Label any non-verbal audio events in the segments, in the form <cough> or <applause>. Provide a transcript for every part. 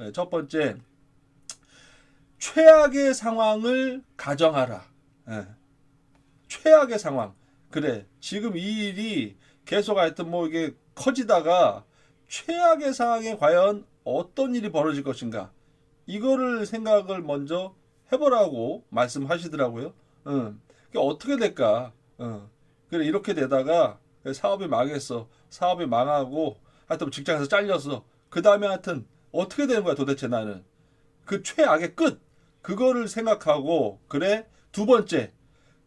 네, 첫 번째 최악의 상황을 가정하라. 예. 최악의 상황. 그래. 지금 이 일이 계속 하여튼 뭐 이게 커지다가 최악의 상황에 과연 어떤 일이 벌어질 것인가. 이거를 생각을 먼저 해보라고 말씀하시더라고요. 응. 그게 어떻게 될까? 응. 그래 이렇게 되다가 사업이 망했어. 사업이 망하고 하여튼 뭐 직장에서 잘렸어. 그 다음에 하여튼 어떻게 되는 거야 도대체 나는 그 최악의 끝 그거를 생각하고 그래 두 번째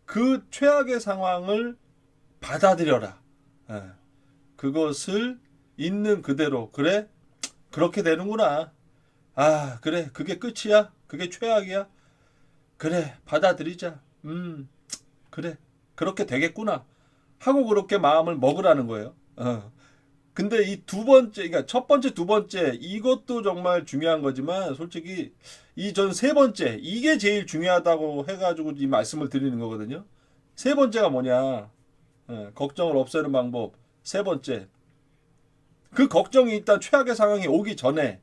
그 최악의 상황을 받아들여라. 예. 그것을 있는 그대로 그래 그렇게 되는구나. 아 그래 그게 끝이야. 그게 최악이야. 그래 받아들이자. 음 그래 그렇게 되겠구나. 하고 그렇게 마음을 먹으라는 거예요. 어. 근데 이 두 번째, 그러니까 첫 번째, 두 번째 이것도 정말 중요한 거지만 솔직히 이 전 세 번째 이게 제일 중요하다고 해가지고 이 말씀을 드리는 거거든요. 세 번째가 뭐냐? 예, 걱정을 없애는 방법. 세 번째. 그 걱정이 일단 최악의 상황이 오기 전에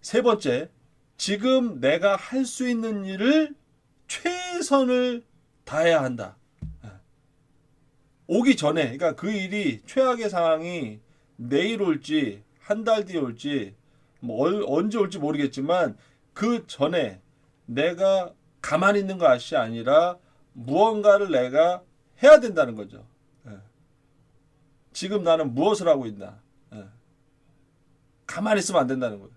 세 번째. 지금 내가 할 수 있는 일을 최선을 다해야 한다. 오기 전에, 그러니까 그 일이 최악의 상황이 내일 올지 한 달 뒤에 올지 뭐 얼- 언제 올지 모르겠지만 그 전에 내가 가만히 있는 것이 아니라 무언가를 내가 해야 된다는 거죠. 예. 지금 나는 무엇을 하고 있나? 예. 가만히 있으면 안 된다는 거예요.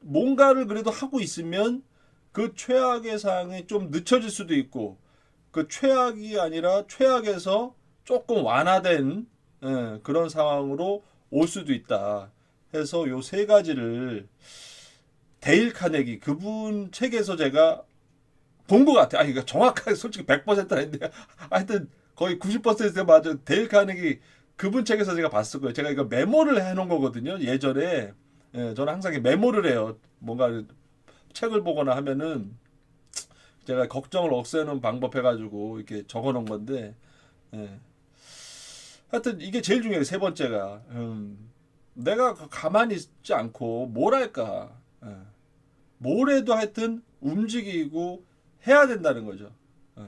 뭔가를 그래도 하고 있으면 그 최악의 상황이 좀 늦춰질 수도 있고 그 최악이 아니라 최악에서 조금 완화된 예, 그런 상황으로 올 수도 있다. 해서 요 세 가지를 데일 카네기 그분 책에서 제가 본 것 같아요. 아니, 그러니까 정확하게 솔직히 100%는 아닌데 <laughs> 하여튼 거의 90% 맞아. 데일 카네기 그분 책에서 제가 봤을 거예요. 제가 이거 메모를 해놓은 거거든요. 예전에 예, 저는 항상 메모를 해요. 뭔가 책을 보거나 하면은 제가 걱정을 없애는 방법 해가지고 이렇게 적어놓은 건데, 예. 하여튼 이게 제일 중요해요. 세 번째가 음, 내가 가만히 있지 않고 뭘 할까, 예. 뭘 해도 하여튼 움직이고 해야 된다는 거죠.